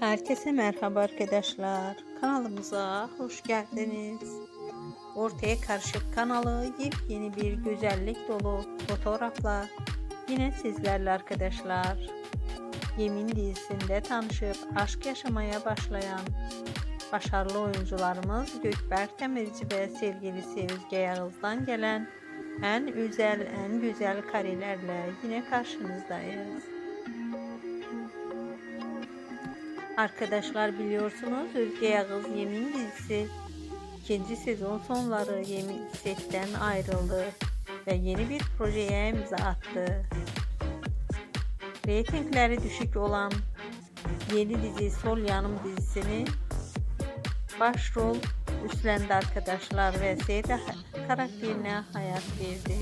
Herkese merhaba arkadaşlar. Kanalımıza hoş geldiniz. Ortaya Karışık kanalı yepyeni bir güzellik dolu fotoğrafla yine sizlerle arkadaşlar. Yemin dizisinde tanışıp aşk yaşamaya başlayan başarılı oyuncularımız Gökberk Demirci ve sevgilisi Özge Yağız'dan gelen en özel, en güzel karelerle yine karşınızdayız. Arkadaşlar biliyorsunuz Özge Yağız Yemin dizisi ikinci sezon sonları Yemin setten ayrıldı ve yeni bir projeye imza attı. Reytingleri düşük olan yeni dizi Sol Yanım dizisini başrol üstlendi arkadaşlar ve Seyda karakterine hayat verdi.